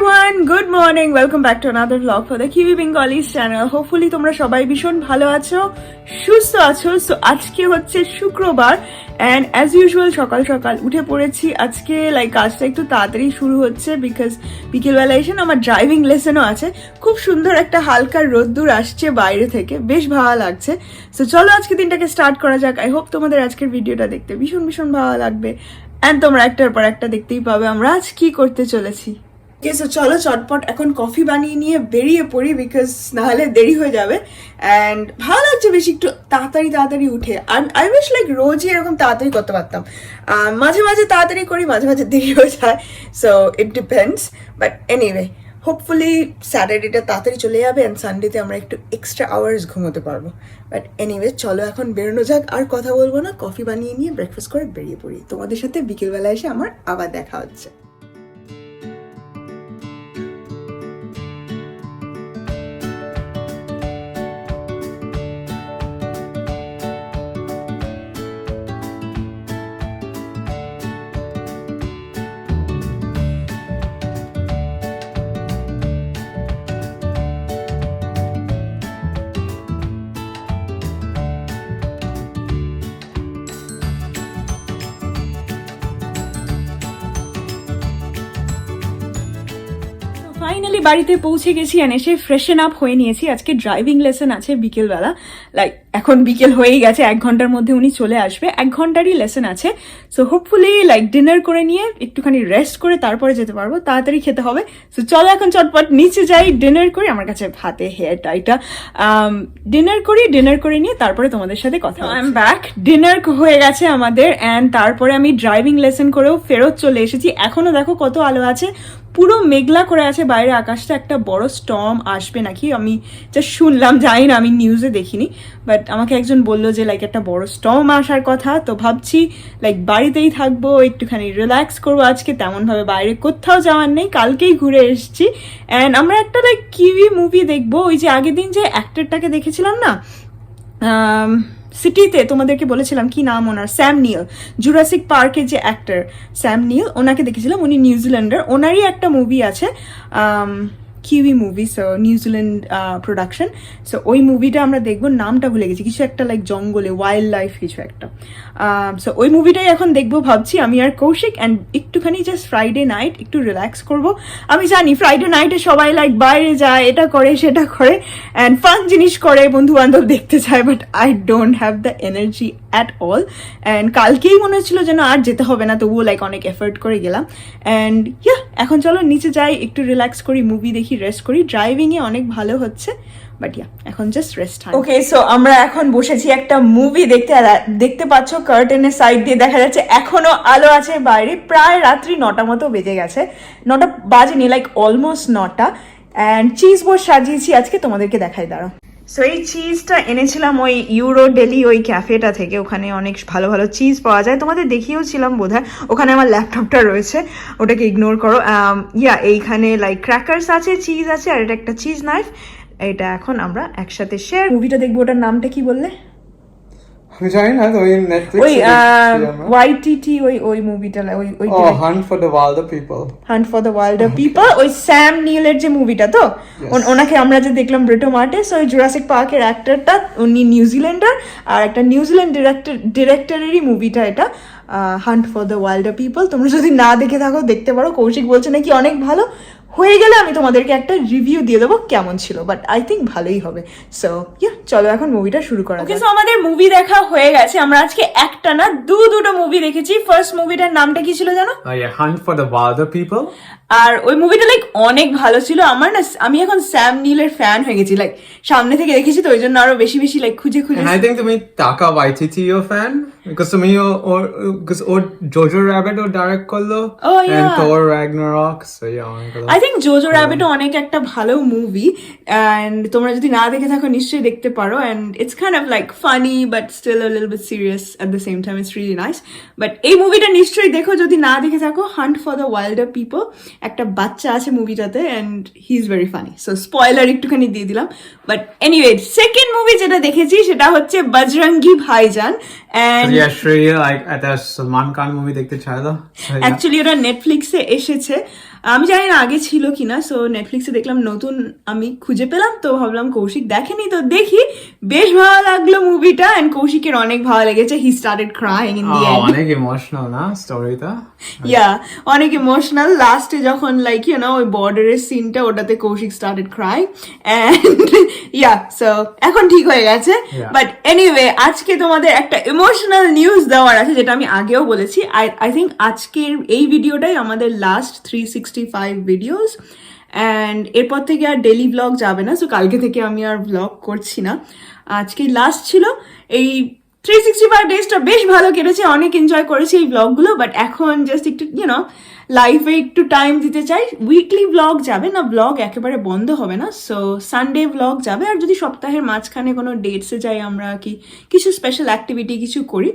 Everyone good morning welcome back to another blog for the Kiwi Bengalis channel hopefully তোমরা সবাই ভীষণ ভালো আছো, সুস্থ আছো। সো আজকে হচ্ছে শুক্রবার অ্যান্ড অ্যাজ ইউজুয়াল সকাল সকাল উঠে পড়েছি। আজকে লাইক কাজটা একটু তাড়াতাড়ি শুরু হচ্ছে বিকজ বিকেলবেলা এসে না আমার ড্রাইভিং লেসনও আছে। খুব সুন্দর একটা হালকা রোদ্দুর আসছে বাইরে থেকে, বেশ ভালো লাগছে। সো চলো আজকে দিনটাকে স্টার্ট করা যাক। আই হোপ তোমাদের আজকের ভিডিওটা দেখতে ভীষণ ভীষণ ভালো লাগবে। অ্যান্ড তোমরা একটার পর একটা দেখতেই পাবে আমরা আজ কি করতে চলেছি। ওকে সো চলো চটপট এখন কফি বানিয়ে নিয়ে বেরিয়ে পড়ি বিকজ নাহলে দেরি হয়ে যাবে। অ্যান্ড ভালো লাগছে বেশি একটু তাড়াতাড়ি তাড়াতাড়ি উঠে। আর আই উইশ লাইক রোজই এরকম তাড়াতাড়ি করতে পারতাম। মাঝে মাঝে তাড়াতাড়ি করি, মাঝে মাঝে দেরি হয়ে যায়। So it depends but anyway hopefully স্যাটারডেটা তাড়াতাড়ি চলে যাবে অ্যান্ড সানডেতে আমরা একটু এক্সট্রা আওয়ার্স ঘুমোতে পারব। বাট এনিওয়ে চলো এখন বেরোনো যাক। আর কথা বলব না কফি বানিয়ে নিয়ে ব্রেকফাস্ট করে বেরিয়ে পড়ি। তোমাদের সাথে বিকেলবেলা এসে আমার আবার দেখা হচ্ছে। ফাইনালি বাড়িতে পৌঁছে গেছি আর এসে ফ্রেশন আপ হয়ে নিয়েছি। আজকে ড্রাইভিং লেসন আছে বিকেলবেলা। লাইক এখন বিকেল হয়েই গেছে এক ঘণ্টার মধ্যে উনি চলে আসবে। এক ঘন্টারই লেসন আছে। সো হোপফুলি লাইক ডিনার করে নিয়ে একটুখানি রেস্ট করে তারপরে যেতে পারব। তাড়াতাড়ি খেতে হবে। সো চলো এখন চটপট নিচে যাই ডিনার করি। আমার কাছে ভাতে হেয়ার টাইটা ডিনার করি ডিনার করে নিয়ে তারপরে তোমাদের সাথে কথা আই এম ব্যাক ডিনার হয়ে গেছে আমাদের অ্যান্ড তারপরে আমি ড্রাইভিং লেসন করেও ফেরত চলে এসেছি। এখনও দেখো কত আলো আছে। পুরো মেঘলা করে আছে, বাইরে আকাশটা একটা বড় স্টর্ম আসবে নাকি? আমি যা শুনলাম, জানি না, আমি নিউজে দেখিনি বাট আমাকে একজন বলল যে লাইক একটা বড় স্টর্ম আসার কথা, তো ভাবছি লাইক বাড়িতেই থাকব, একটুখানি রিল্যাক্স করব আজকে, তেমনভাবে বাইরে কোথাও যাওয়ার নেই, কালকেই ঘুরে এসেছি অ্যান্ড আমরা একটা লাইক কিউই মুভি দেখব, ওই যে আগের দিন যে অ্যাক্টরটাকে দেখেছিলাম না সিটিতে তোমাদেরকে বলেছিলাম কি নাম ওনার? স্যাম নিল জুরাসিক পার্কের যে অ্যাক্টর স্যাম নিল ওনাকে দেখেছিলাম। উনি নিউজিল্যান্ডের। ওনারই একটা মুভি আছে Kiwi movie so New Zealand production so ওই মুভিটা আমরা দেখব, নামটা ভুলে গেছি, কিছু একটা লাইক জঙ্গলে ওয়াইল্ড লাইফ কিছু একটা। সো ওই মুভিটাই এখন দেখব, ভাবছি আমি আর কৌশিক অ্যান্ড একটুখানি জাস্ট ফ্রাইডে নাইট একটু রিল্যাক্স করব। আমি জানি ফ্রাইডে নাইটে সবাই লাইক বাইরে যায়, এটা করে, সেটা করে অ্যান্ড ফান জিনিস করে বন্ধু বান্ধব দেখতে চায় but I don't have the energy at all and কালকেই মনে হচ্ছিল যেন আর যেতে হবে না, তবুও লাইক অনেক এফোর্ট করে গেলাম। অ্যান্ড ইয়া এখন চলো নিচে যাই, একটু রিল্যাক্স করি মুভি দেখি রেস্ট করি। ড্রাইভিংয়ে অনেক ভালো হচ্ছে বাট ইয়া এখন জাস্ট রেস্ট ওকে সো আমরা এখন বসেছি একটা মুভি দেখতে দেখতে পাচ্ছ কার্টেনের সাইড দিয়ে দেখা যাচ্ছে, এখনও আলো আছে বাইরে, প্রায় রাত্রি নটা মতো বেজে গেছে। নটা বাজেনি লাইক অলমোস্ট নটা। অ্যান্ড চিজ বোর্ড সাজিয়েছি আজকে, তোমাদেরকে দেখাই, দাঁড়াও। সো এই চিজটা এনেছিলাম ওই ইউরো ডেলি ওই ক্যাফেটা থেকে। ওখানে অনেক ভালো ভালো চিজ পাওয়া যায়। তোমাদের দেখিয়েওছিলাম বোধ হয় ওখানে আমার ল্যাপটপটা রয়েছে। ওটাকে ইগনোর করো। ইয়া এইখানে লাইক ক্র্যাকার্স আছে চিজ আছে, আর এটা একটা চিজ নাইফ এটা এখন আমরা একসাথে শেয়ার মুভিটা দেখব, ওটার নামটা কি বললে? আমি জানি না ওই নেটফ্লিক্স ওই ওয়াইটিটি ওই ওই মুভিটা ওই ওই ও hunt for the wild people hunt for the wilder people ওই স্যাম নিলের যে মুভিটা তো? ওনাকে আমরা যে দেখলাম ব্রিটো মার্টেস ওই জুরাসিক পার্কের অ্যাক্টরটা উনি নিউজিল্যান্ডার আর একটা নিউজিল্যান্ড ডিরেক্টর ডিরেক্টরেরই মুভিটা এটা hunt for the wilder people তোমরা যদি না দেখে থাকো দেখতে পারো। কৌশিক বলছে নাকি অনেক ভালো। হয়ে গেলে আমি তোমাদেরকে একটা রিভিউ দিয়ে দেবো কেমন ছিল বাট আই থিঙ্ক ভালোই হবে সো ইয়া চলো এখন মুভিটা শুরু করা ওকে সো আমাদের মুভি দেখা হয়ে গেছে আমরা আজকে একটা না দু দুটো মুভি দেখেছি ফার্স্ট মুভিটার নামটা কি ছিল জানো Hunt for the Wilder People. আর ওই মুভিটা লাইক অনেক ভালো ছিল আমার না আমি এখন স্যাম নীলের ফ্যান হয়ে গেছি লাইক সামনে থেকে দেখেছি তো ওই জন্য আরও বেশি বেশি লাইক খুঁজে খুঁজে your fan. Because to me, or, or because or Jojo Rabbit or direct Kollo. Oh, And yeah. Thor Ragnarok. So yeah, I'm gonna- I think Jojo র্যাবিটও অনেক একটা ভালো মুভি অ্যান্ড তোমরা যদি না দেখে থাকো নিশ্চয়ই দেখতে পারো and it's kind of like funny but still a little bit serious at the same time it's really nice but এই মুভিটা নিশ্চয়ই দেখো যদি না দেখে থাকো hunt for the wilder people একটা বাচ্চা আছে মুভিটাতে and he is very funny so spoiler একটুখানি দিয়ে দিলাম। বাট এনিওয়ে সেকেন্ড মুভি যেটা দেখেছি সেটা হচ্ছে Bajrangi Bhaijaan and Salman Khan movie, দেখতে yeah. অ্যাকচুয়ালি ওটা নেটফ্লিক্সে এসেছে। আমি জানি না আগে ছিল কিনা সো নেটফ্লিক্সে দেখলাম নতুন আমি খুঁজে পেলাম তো ভাবলাম কৌশিক দেখেনি তো দেখি। বেশ ভালো লাগল মুভিটা এন্ড কৌশিকের অনেক ভালো লেগেছে he started crying in the end অনেক ইমোশনাল না স্টোরিটা ইয়া অনেক ইমোশনাল লাস্টে যখন লাইক ইউ না ওই বর্ডারের সিনটা ওটাতে Koushik started cry and yeah so এখন ঠিক হয়ে গেছে। বাট এনিওয়ে আজকে তোমাদের একটা ইমোশনাল নিউজ দেওয়ার আছে যেটা আমি আগেও বলেছি। আই আই থিঙ্ক আজকের এই ভিডিওটাই আমাদের last three sixty five videos and এরপর থেকে আর ডেলি ব্লগ যাবে না সো কালকে থেকে আমি আর ব্লগ করছি না। আজকে লাস্ট ছিল এই থ্রি সিক্সটি ফাইভ ডেজটা বেশ ভালো কেটেছে, অনেক এনজয় করেছি এই ব্লগগুলো বাট এখন জাস্ট একটু ইউনো লাইফে একটু টাইম দিতে চাই। উইকলি ব্লগ যাবে না ব্লগ একেবারে বন্ধ হবে না সো সানডে ব্লগ যাবে, আর যদি সপ্তাহের মাঝখানে কোনো ডেটসে যাই আমরা কি, কিছু স্পেশাল অ্যাক্টিভিটি কিছু করি,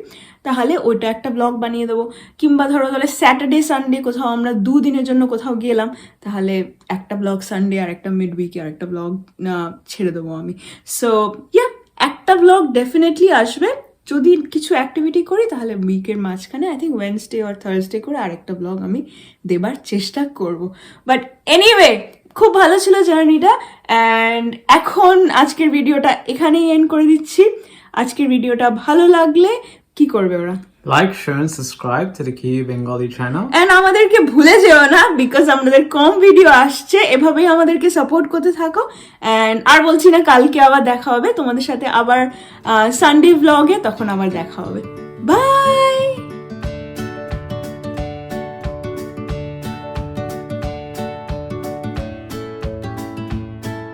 তাহলে ওইটা একটা ব্লগ বানিয়ে দেবো। কিংবা ধরো তাহলে স্যাটারডে সানডে কোথাও আমরা দুদিনের জন্য কোথাও গেলাম, তাহলে একটা ব্লগ সানডে আর একটা মিড উইকে আর একটা ব্লগ ছেড়ে দেবো আমি। সো ইয়া একটা ব্লগ ডেফিনেটলি আসবে। যদি কিছু অ্যাক্টিভিটি করি, তাহলে উইকের মাঝখানে আই থিঙ্ক ওয়েনসডে আর থার্সডে করে আরেকটা ব্লগ আমি দেবার চেষ্টা করব। বাট এনিওয়ে খুব ভালো ছিল জার্নিটা অ্যান্ড এখন আজকের ভিডিওটা এখানেই এন্ড করে দিচ্ছি। আজকের ভিডিওটা ভালো লাগলে কি করবে ওরা? Like share and subscribe to the কি বেঙ্গলি চ্যানেল এন্ড আমাদেরকে ভুলে যেও না বিকজ আমাদের কম ভিডিও আসছে এভাবেই আমাদেরকে সাপোর্ট করতে থাকো। এন্ড আর বলছি না কালকে আবার দেখা হবে। তোমাদের সাথে আবার সানডে ব্লগে তখন আবার দেখা হবে।